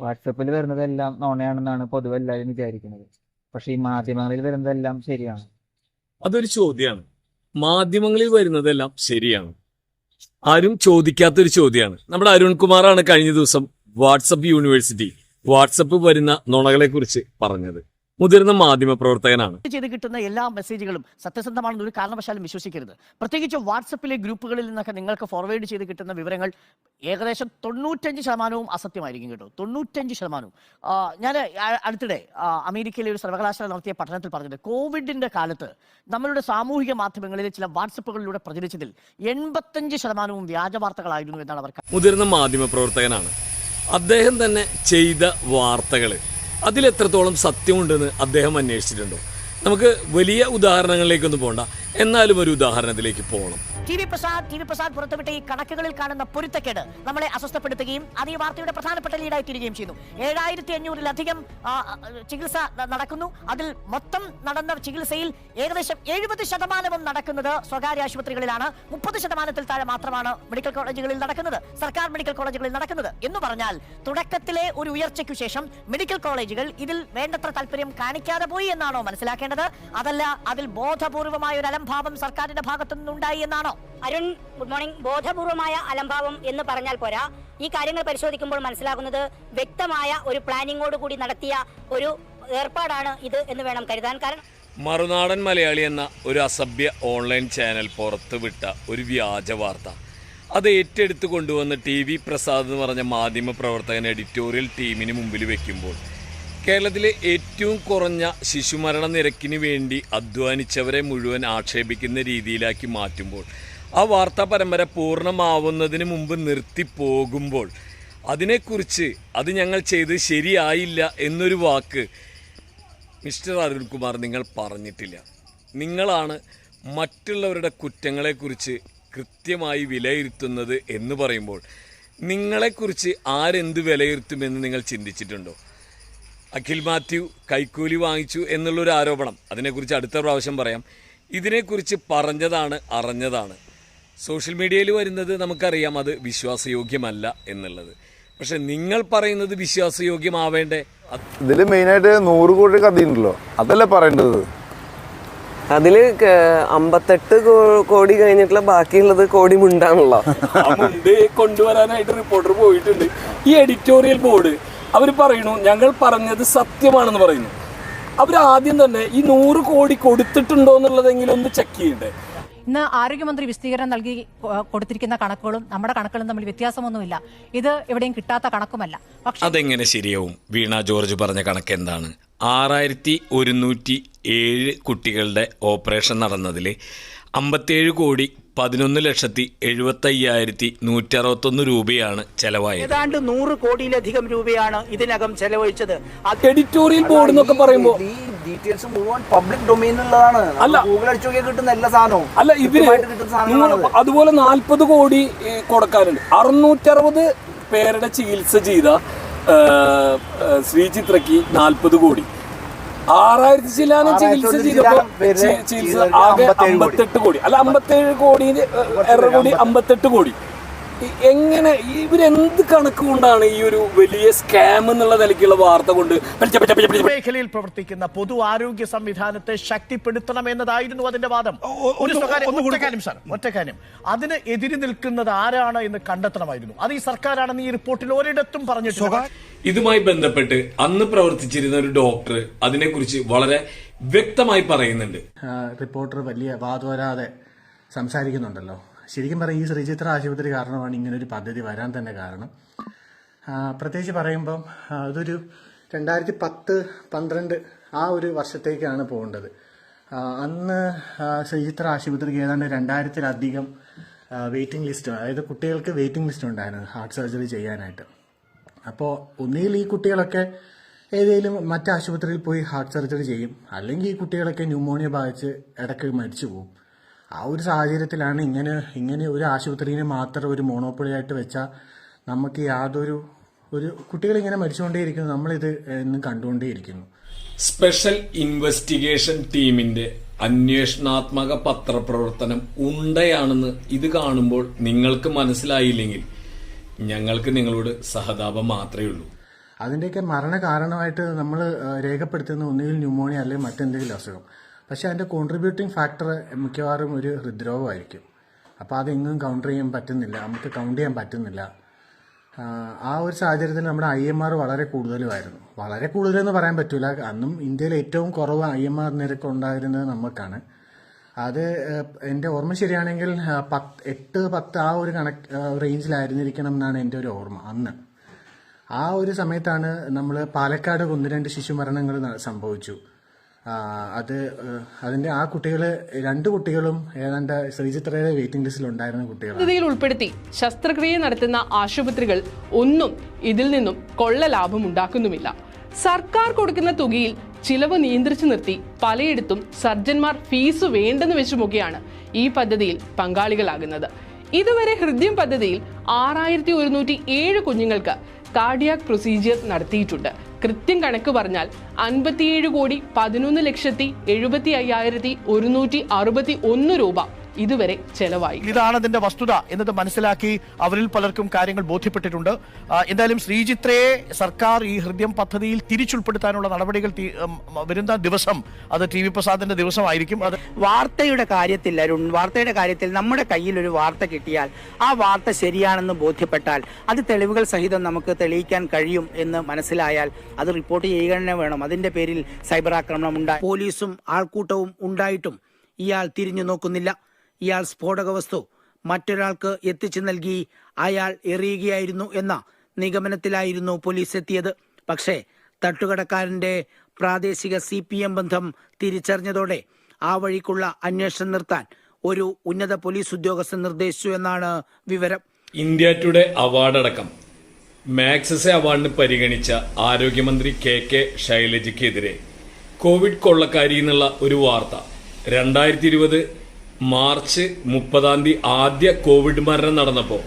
വാട്സപ്പിൽ വരുന്നതെല്ലാം നോണയാണെന്നാണ് പൊതുവെ എല്ലാവരും വിചാരിക്കുന്നത്. പക്ഷെ ഈ മാധ്യമങ്ങളിൽ വരുന്നതെല്ലാം ശരിയാണ്. അതൊരു ചോദ്യമാണ് മാധ്യമങ്ങളിൽ വരുന്നതെല്ലാം ശരിയാണ്. ആരും ചോദിക്കാത്തൊരു ചോദ്യമാണ് നമ്മുടെ അരുൺകുമാറാണ് കഴിഞ്ഞ ദിവസം വാട്സപ്പ് യൂണിവേഴ്സിറ്റി വാട്സപ്പ് വരുന്ന നുണകളെ കുറിച്ച് പറഞ്ഞത്. മുതിർന്ന മാധ്യമ പ്രവർത്തകനാണ്. ചെയ്ത് കിട്ടുന്ന എല്ലാ മെസ്സേജുകളും സത്യസന്ധമാണെന്ന് ഒരു കാരണവശാലും വിശ്വസിക്കരുത്. പ്രത്യേകിച്ച് വാട്സപ്പിലെ ഗ്രൂപ്പുകളിൽ നിന്നൊക്കെ നിങ്ങൾക്ക് ഫോർവേഡ് ചെയ്ത് കിട്ടുന്ന വിവരങ്ങൾ ഏകദേശം തൊണ്ണൂറ്റഞ്ച് ശതമാനവും അസത്യമായിരിക്കും കേട്ടോ. തൊണ്ണൂറ്റഞ്ച് ശതമാനവും. ഞാൻ അടുത്തിടെ അമേരിക്കയിലെ ഒരു സർവകലാശാല നടത്തിയ പഠനത്തിൽ പറഞ്ഞത് കോവിഡിന്റെ കാലത്ത് നമ്മളുടെ സാമൂഹിക മാധ്യമങ്ങളിലെ ചില വാട്സപ്പുകളിലൂടെ പ്രചരിച്ചതിൽ എൺപത്തഞ്ച് ശതമാനവും വ്യാജ വാർത്തകളായിരുന്നു എന്നാണ് അവർ മുതിർന്ന മാധ്യമ പ്രവർത്തകനാണ്. അദ്ദേഹം തന്നെ ചെയ്ത വാർത്തകൾ അതിലെത്രത്തോളം സത്യമുണ്ടെന്ന് അദ്ദേഹം അന്വേഷിച്ചിട്ടുണ്ടോ? നമുക്ക് വലിയ ഉദാഹരണങ്ങളിലേക്കൊന്നും പോകണ്ട എന്നാലും ഒരു ഉദാഹരണത്തിലേക്ക് പോകണം. T V Prasad T V Prasad പുറത്തുവിട്ട ഈ കണക്കുകളിൽ കാണുന്ന പൊരുത്തക്കേട് നമ്മളെ അസ്വസ്ഥപ്പെടുത്തുകയും അത് ഈ വാർത്തയുടെ പ്രധാനപ്പെട്ട ലീഡായി തീരുകയും ചെയ്യുന്നു ഏഴായിരത്തി അഞ്ഞൂറിലധികം ചികിത്സ നടക്കുന്നു. അതിൽ മൊത്തം നടന്ന ചികിത്സയിൽ ഏകദേശം എഴുപത് ശതമാനവും നടക്കുന്നത് സ്വകാര്യ ആശുപത്രികളിലാണ്. മുപ്പത് ശതമാനത്തിൽ താഴെ മാത്രമാണ് മെഡിക്കൽ കോളേജുകളിൽ നടക്കുന്നത്. സർക്കാർ മെഡിക്കൽ കോളേജുകളിൽ നടക്കുന്നത്. എന്ന് പറഞ്ഞാൽ തുടക്കത്തിലെ ഒരു ഉയർച്ചയ്ക്കു ശേഷം മെഡിക്കൽ കോളേജുകൾ ഇതിൽ വേണ്ടത്ര താല്പര്യം കാണിക്കാതെ പോയി എന്നാണോ മനസ്സിലാക്കേണ്ടത്? അതല്ല അതിൽ ബോധപൂർവമായ ഒരു അലംഭാവം സർക്കാരിന്റെ ഭാഗത്തു നിന്നുണ്ടായി എന്നാണോ അരുൺ ഗുഡ് മോർണിംഗ്. ബോധപൂർവമായ അലംഭാവം എന്ന് പറഞ്ഞാൽ പോരാ. ഈ കാര്യങ്ങൾ പരിശോധിക്കുമ്പോൾ മനസ്സിലാകുന്നത് വ്യക്തമായ ഒരു പ്ലാനിങ്ങോട് കൂടി നടത്തിയ ഒരു ഏർപ്പാടാണ് ഇത് എന്ന് വേണം കരുതാൻ. കാരണം മറുനാടൻ മലയാളി എന്ന ഒരു അസഭ്യ ഓൺലൈൻ ചാനൽ പുറത്തുവിട്ട ഒരു വ്യാജ വാർത്ത. അത് ഏറ്റെടുത്ത് കൊണ്ടുവന്ന് ടി വി പ്രസാദ് എന്ന് പറഞ്ഞ മാധ്യമ പ്രവർത്തകൻ എഡിറ്റോറിയൽ ടീമിന് മുമ്പിൽ വെക്കുമ്പോൾ കേരളത്തിലെ ഏറ്റവും കുറഞ്ഞ ശിശുമരണ നിരക്കിന് വേണ്ടി അധ്വാനിച്ചവരെ മുഴുവൻ ആക്ഷേപിക്കുന്ന രീതിയിലാക്കി മാറ്റുമ്പോൾ ആ വാർത്താ പരമ്പര പൂർണമാവുന്നതിന് മുമ്പ് നിർത്തിപ്പോകുമ്പോൾ അതിനെക്കുറിച്ച് അത് ഞങ്ങൾ ചെയ്ത് ശരിയായില്ല എന്നൊരു വാക്ക് മിസ്റ്റർ അരുൺകുമാർ നിങ്ങൾ പറഞ്ഞിട്ടില്ല. നിങ്ങളാണ് മറ്റുള്ളവരുടെ കുറ്റങ്ങളെക്കുറിച്ച് കൃത്യമായി വിലയിരുത്തുന്നത് എന്ന് പറയുമ്പോൾ നിങ്ങളെക്കുറിച്ച് ആരെന്ത് വിലയിരുത്തുമെന്ന് നിങ്ങൾ ചിന്തിച്ചിട്ടുണ്ടോ? അഖിൽ മാത്യു കൈക്കൂലി വാങ്ങിച്ചു എന്നുള്ളൊരു ആരോപണം. അതിനെക്കുറിച്ച് അടുത്ത പ്രാവശ്യം പറയാം. ഇതിനെക്കുറിച്ച് പറഞ്ഞതാണ് അറിഞ്ഞതാണ്. സോഷ്യൽ മീഡിയയിൽ വരുന്നത് നമുക്കറിയാം അത് വിശ്വാസയോഗ്യമല്ല എന്നുള്ളത്. പക്ഷെ നിങ്ങൾ പറയുന്നത് വിശ്വാസയോഗ്യമാവേണ്ടേ? ഇതിൽ മെയിനായിട്ട് നൂറ് കോടി കഥയുണ്ടല്ലോ. അതല്ലേ പറയേണ്ടത്? അതിൽ അമ്പത്തെട്ട് കോടി കഴിഞ്ഞിട്ടുള്ള ബാക്കിയുള്ളത് കോടി മുണ്ടാണല്ലോ. ആ മുണ്ട് കൊണ്ടുവരാനായിട്ട് റിപ്പോർട്ടർ പോയിട്ടുണ്ട്. ഈ എഡിറ്റോറിയൽ ബോർഡ് അവർ പറയുന്നു ഞങ്ങൾ പറഞ്ഞത് സത്യമാണെന്ന് പറയുന്നു. അവർ ആദ്യം തന്നെ ഈ നൂറ് കോടി കൊടുത്തിട്ടുണ്ടോ എന്നുള്ളതെങ്കിലും ഒന്ന് ചെക്ക് ചെയ്യണ്ടേ? ഇന്ന് ആരോഗ്യമന്ത്രി വിശദീകരണം നൽകി കൊടുത്തിരിക്കുന്ന കണക്കുകളും നമ്മുടെ കണക്കുകളും തമ്മിൽ വ്യത്യാസമൊന്നുമില്ല. ഇത് എവിടെയും കിട്ടാത്ത കണക്കുമല്ല. പക്ഷേ അതെങ്ങനെ ശരിയാവും? വീണ ജോർജ് പറഞ്ഞ കണക്ക് എന്താണ്? ആറായിരത്തി ഒരുന്നൂറ്റി ഏഴ് കുട്ടികളുടെ ഓപ്പറേഷൻ നടന്നതിൽ അമ്പത്തേഴ് കോടി പതിനൊന്ന് ലക്ഷത്തി എഴുപത്തയ്യായിരത്തി നൂറ്റി അറുപത്തൊന്ന് രൂപയാണ് ചെലവായത്. ഏതാണ്ട് നൂറ് കോടിയിലധികം രൂപയാണ് ഇതിനകം ചെലവഴിച്ചത്. എഡിറ്റോറിയൽ ബോർഡ് എന്നൊക്കെ പറയുമ്പോൾ ഈ ഡീറ്റെയിൽസ് മുഴുവൻ പബ്ലിക് ഡൊമൈനിലുള്ളതാണ് അല്ല. ഗൂഗിൾ അടിച്ചു നോക്കിയാൽ കിട്ടുന്ന എല്ലാ സാധനവും. അല്ല ഇതിന് കിട്ടുന്ന സാധനങ്ങളാണ് അതുപോലെ നാൽപ്പത് കോടി കൊടുക്കാനുണ്ട്. അറുന്നൂറ്ററുപത് പേരുടെ ചികിത്സ ചെയ്ത ശ്രീചിത്രയ്ക്ക് നാൽപ്പത് കോടി. ആറായിരത്തി ചില്ലാനം ചികിത്സ ചെയ്തപ്പോ ചികിത്സ ആകെ. അമ്പത്തെട്ട് കോടി അല്ല അമ്പത്തേഴ് കോടി എറ കോടി അമ്പത്തെട്ട് കോടി എങ്ങനെ ഇവരെന്ത് കണക്ക് കൊണ്ടാണ് ഈ ഒരു വലിയ സ്കാം എന്നുള്ള നിലയ്ക്കുള്ള വാർത്ത കൊണ്ട് മേഖലയിൽ പ്രവർത്തിക്കുന്ന പൊതു ആരോഗ്യ സംവിധാനത്തെ ശക്തിപ്പെടുത്തണം എന്നതായിരുന്നു അതിന്റെ വാദം. ഒറ്റക്കാര്യം സാർ അതിന് എതിര് നിൽക്കുന്നത് ആരാണ് എന്ന് കണ്ടെത്തണമായിരുന്നു. അത് ഈ സർക്കാരാണെന്ന് ഈ റിപ്പോർട്ടിൽ ഒരിടത്തും പറഞ്ഞിട്ടില്ല. ഇതുമായി ബന്ധപ്പെട്ട് അന്ന് പ്രവർത്തിച്ചിരുന്ന ഒരു ഡോക്ടർ അതിനെക്കുറിച്ച് വളരെ വ്യക്തമായി പറയുന്നുണ്ട്. റിപ്പോർട്ടർ വലിയ വാതോരാതെ സംസാരിക്കുന്നുണ്ടല്ലോ. ശരിക്കും പറയാം ഈ ശ്രീചിത്ര ആശുപത്രി കാരണമാണ് ഇങ്ങനെ ഒരു പദ്ധതി വരാൻ തന്നെ കാരണം. പ്രത്യേകിച്ച് പറയുമ്പം അതൊരു രണ്ടായിരത്തി പത്ത് പന്ത്രണ്ട് ആ ഒരു വർഷത്തേക്കാണ് പോകേണ്ടത്. അന്ന് ശ്രീചിത്ര ആശുപത്രിക്ക് ഏതാണ്ട് രണ്ടായിരത്തിലധികം വെയിറ്റിംഗ് ലിസ്റ്റ് അതായത് കുട്ടികൾക്ക് വെയിറ്റിംഗ് ലിസ്റ്റ് ഉണ്ടായിരുന്നു ഹാർട്ട് സർജറി ചെയ്യാനായിട്ട്. അപ്പോൾ ഒന്നുകിൽ ഈ കുട്ടികളൊക്കെ ഏതെങ്കിലും മറ്റ് ആശുപത്രിയിൽ പോയി ഹാർട്ട് സർജറി ചെയ്യും. അല്ലെങ്കിൽ ഈ കുട്ടികളൊക്കെ ന്യൂമോണിയ ബാധിച്ച് ഇടയ്ക്ക് മരിച്ചു പോകും ആ ഒരു സാഹചര്യത്തിലാണ് ഇങ്ങനെ ഇങ്ങനെ ഒരു ആശുപത്രിയിൽ മാത്രം ഒരു മോണോപ്പൊളിയായിട്ട് വെച്ചാൽ നമുക്ക് യാതൊരു ഒരു കുട്ടികൾ ഇങ്ങനെ മരിച്ചുകൊണ്ടേയിരിക്കുന്നു. നമ്മളിത് എന്നും കണ്ടുകൊണ്ടേയിരിക്കുന്നു. സ്പെഷ്യൽ ഇൻവെസ്റ്റിഗേഷൻ ടീമിന്റെ അന്വേഷണാത്മക പത്രപ്രവർത്തനം ഉണ്ടയാണെന്ന് ഇത് കാണുമ്പോൾ നിങ്ങൾക്ക് മനസ്സിലായില്ലെങ്കിൽ ഞങ്ങൾക്ക് നിങ്ങളോട് സഹതാപം മാത്രമേ ഉള്ളൂ. അതിന്റെയൊക്കെ മരണ കാരണമായിട്ട് നമ്മൾ രേഖപ്പെടുത്തുന്ന ഒന്നുകിൽ ന്യൂമോണിയ അല്ലെങ്കിൽ മറ്റെന്തെങ്കിലും അസുഖം. പക്ഷേ അതിന്റെ കോൺട്രിബ്യൂട്ടിംഗ് ഫാക്ടർ മിക്കവാറും ഒരു ഹൃദ്രോഗമായിരിക്കും. അപ്പോൾ അതെങ്ങും കൗണ്ടർ ചെയ്യാൻ പറ്റുന്നില്ല. നമുക്ക് കൗണ്ട് ചെയ്യാൻ പറ്റുന്നില്ല. ആ, ഒരു സാഹചര്യത്തിൽ നമ്മുടെ ഐ എം ആർ വളരെ കൂടുതലുമായിരുന്നു. വളരെ കൂടുതലെന്ന് പറയാൻ പറ്റില്ല അന്നും ഇന്ത്യയിൽ ഏറ്റവും കുറവ് ഐ എം ആർ നിരക്ക് ഉണ്ടായിരുന്നത് നമുക്കാണ് അത് എന്റെ ഓർമ്മ ശരിയാണെങ്കിൽ പത്ത് എട്ട് പത്ത് ആ ഒരു കണക്ക് റേഞ്ചിലായിരുന്നിരിക്കണം എന്നാണ് എന്റെ ഒരു ഓർമ്മ അന്ന്. ആ ഒരു സമയത്താണ് നമ്മൾ പാലക്കാട് ഒന്ന് രണ്ട് ശിശുമരണങ്ങൾ സംഭവിച്ചു. അത് അതിന്റെ ആ കുട്ടികൾ രണ്ട് കുട്ടികളും ഏതാണ്ട് ശ്രീചിത്രയുടെ വെയിറ്റിംഗ് ലിസ്റ്റിൽ ഉണ്ടായിരുന്ന കുട്ടികൾ ഉൾപ്പെടുത്തി ശസ്ത്രക്രിയ നടത്തുന്ന ആശുപത്രികൾ ഒന്നും ഇതിൽ നിന്നും കൊള്ള ലാഭം ഉണ്ടാക്കുന്നുമില്ല. സർക്കാർ കൊടുക്കുന്ന തുകയിൽ ചിലവ് നിയന്ത്രിച്ചു നിർത്തി പലയിടത്തും സർജന്മാർ ഫീസ് വേണ്ടെന്ന് വെച്ചുമൊക്കെയാണ് ഈ പദ്ധതിയിൽ പങ്കാളികളാകുന്നത്. ഇതുവരെ ഹൃദയം പദ്ധതിയിൽ ആറായിരത്തി ഒരുന്നൂറ്റി ഏഴ് കുഞ്ഞുങ്ങൾക്ക് കാർഡിയാക് പ്രൊസീജിയർ നടത്തിയിട്ടുണ്ട്. കൃത്യം കണക്ക് പറഞ്ഞാൽ അൻപത്തിയേഴ് കോടി പതിനൊന്ന് ലക്ഷത്തി എഴുപത്തി അയ്യായിരത്തി ഒരുന്നൂറ്റി അറുപത്തി ഒന്ന് രൂപ. ഇതുവരെ ചെലവായി. ഇതാണ് അതിന്റെ വസ്തുത എന്നത് മനസ്സിലാക്കി അവരിൽ പലർക്കും കാര്യങ്ങൾ ബോധ്യപ്പെട്ടിട്ടുണ്ട്. എന്തായാലും ശ്രീചിത്രയെ സർക്കാർ ഈ ഹൃദയം പദ്ധതിയിൽ തിരിച്ചുൾപ്പെടുത്താനുള്ള നടപടികൾ വരുന്ന ദിവസം അത് ടി വി പ്രസാദിന്റെ ദിവസമായിരിക്കും. അത് വാർത്തയുടെ കാര്യത്തിൽ അരുൺ വാർത്തയുടെ കാര്യത്തിൽ നമ്മുടെ കയ്യിൽ ഒരു വാർത്ത കിട്ടിയാൽ ആ വാർത്ത ശരിയാണെന്ന് ബോധ്യപ്പെട്ടാൽ അത് തെളിവുകൾ സഹിതം നമുക്ക് തെളിയിക്കാൻ കഴിയും എന്ന് മനസ്സിലായാൽ അത് റിപ്പോർട്ട് ചെയ്യുക തന്നെ വേണം. അതിന്റെ പേരിൽ സൈബർ ആക്രമണം ഉണ്ടായി. പോലീസും ആൾക്കൂട്ടവും ഉണ്ടായിട്ടും ഇയാൾ തിരിഞ്ഞു നോക്കുന്നില്ല. ഇയാൾ സ്ഫോടക വസ്തു മറ്റൊരാൾക്ക് എത്തിച്ചു നൽകി അയാൾ എറിയുകയായിരുന്നു എന്ന നിഗമനത്തിലായിരുന്നു പോലീസ് എത്തിയത്. പക്ഷേ തട്ടുകടക്കാരന്റെ പ്രാദേശിക സി പി എം ബന്ധം തിരിച്ചറിഞ്ഞതോടെ ആ വഴിക്കുള്ള അന്വേഷണം നിർത്താൻ ഒരു ഉന്നത പോലീസ് ഉദ്യോഗസ്ഥൻ നിർദ്ദേശിച്ചു എന്നാണ് വിവരം. ഇന്ത്യ ടുഡേ അവാർഡടക്കം മാക്സസെ അവാർഡിന് പരിഗണിച്ച ആരോഗ്യമന്ത്രി കെ കെ ശൈലജയ്ക്കെതിരെ കോവിഡ് കൊള്ളക്കാരി എന്നുള്ള ഒരു വാർത്ത രണ്ടായിരത്തി ഇരുപത് മാർച്ച് മുപ്പതാം തീയതി ആദ്യ കോവിഡ് മരണം നടന്നപ്പോൾ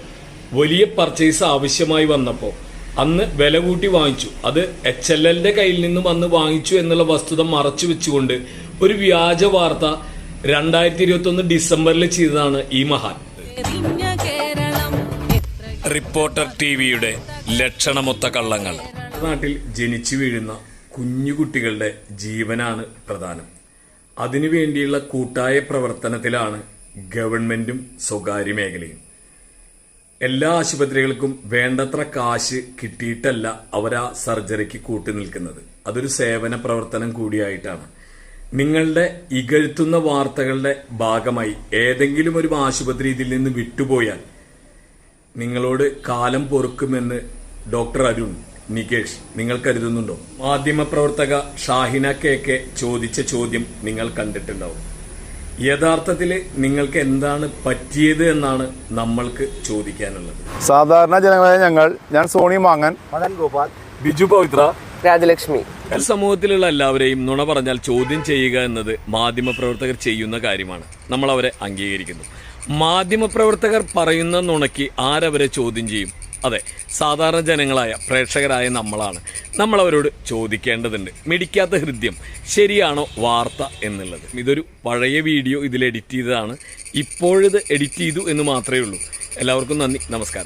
വലിയ പർച്ചേസ് ആവശ്യമായി വന്നപ്പോൾ അന്ന് വില കൂട്ടി വാങ്ങിച്ചു. അത് എച്ച് എൽ എല്ലിന്റെ കയ്യിൽ നിന്നും അന്ന് വാങ്ങിച്ചു എന്നുള്ള വസ്തുത മറച്ചു വെച്ചുകൊണ്ട് ഒരു വ്യാജ വാർത്ത രണ്ടായിരത്തി ഇരുപത്തി ഒന്ന് ഡിസംബറിൽ ചെയ്തതാണ് ഈ മഹാൻ. റിപ്പോർട്ടർ ടി വിയുടെ ലക്ഷണമൊത്ത കള്ളങ്ങൾ. നാട്ടിൽ ജനിച്ചു വീഴുന്ന കുഞ്ഞു കുട്ടികളുടെ ജീവനാണ് പ്രധാനം. അതിനുവേണ്ടിയുള്ള കൂട്ടായ പ്രവർത്തനത്തിലാണ് ഗവൺമെന്റും സ്വകാര്യ മേഖലയും. എല്ലാ ആശുപത്രികൾക്കും വേണ്ടത്ര കാശ് കിട്ടിയിട്ടല്ല അവരാ സർജറിക്ക് കൂട്ടി നിൽക്കുന്നത്. അതൊരു സേവന പ്രവർത്തനം കൂടിയായിട്ടാണ്. നിങ്ങളുടെ ഇകഴ്ത്തുന്ന വാർത്തകളുടെ ഭാഗമായി ഏതെങ്കിലും ഒരു ആശുപത്രി ഇതിൽ നിന്ന് വിട്ടുപോയാൽ നിങ്ങളോട് കാലം പൊറുക്കുമെന്ന് ഡോക്ടർ അരുൺ നികേഷ് നിങ്ങൾ കരുതുന്നുണ്ടോ? മാധ്യമപ്രവർത്തക ഷാഹിന കെ കെ ചോദിച്ച ചോദ്യം നിങ്ങൾ കണ്ടിട്ടുണ്ടാവും. യഥാർത്ഥത്തിൽ നിങ്ങൾക്ക് എന്താണ് പറ്റിയത് എന്നാണ് നമ്മൾക്ക് ചോദിക്കാനുള്ളത്. സാധാരണ ജനങ്ങളായ ഞങ്ങൾ ഞാൻ സോണി മാങ്ങൻ മദൻ ഗോപാൽ ബിജു പവിത്ര രാജലക്ഷ്മി. സമൂഹത്തിലുള്ള എല്ലാവരെയും നുണ പറഞ്ഞാൽ ചോദ്യം ചെയ്യുക എന്നത് മാധ്യമപ്രവർത്തകർ ചെയ്യുന്ന കാര്യമാണ്. നമ്മൾ അവരെ അംഗീകരിക്കുന്നു. മാധ്യമപ്രവർത്തകർ പറയുന്ന നുണയ്ക്ക് ആരവരെ ചോദ്യം ചെയ്യും? അതെ സാധാരണ ജനങ്ങളായ പ്രേക്ഷകരായ നമ്മളാണ്. നമ്മളവരോട് ചോദിക്കേണ്ടതുണ്ട്. മിടിക്കാത്ത ഹൃദയം ശരിയാണോ വാർത്ത എന്നുള്ളത്. ഇതൊരു പഴയ വീഡിയോ ഇതിൽ എഡിറ്റ് ചെയ്തതാണ്. ഇപ്പോഴിത് എഡിറ്റ് ചെയ്തു എന്ന് മാത്രമേ ഉള്ളൂ. എല്ലാവർക്കും നന്ദി നമസ്കാരം.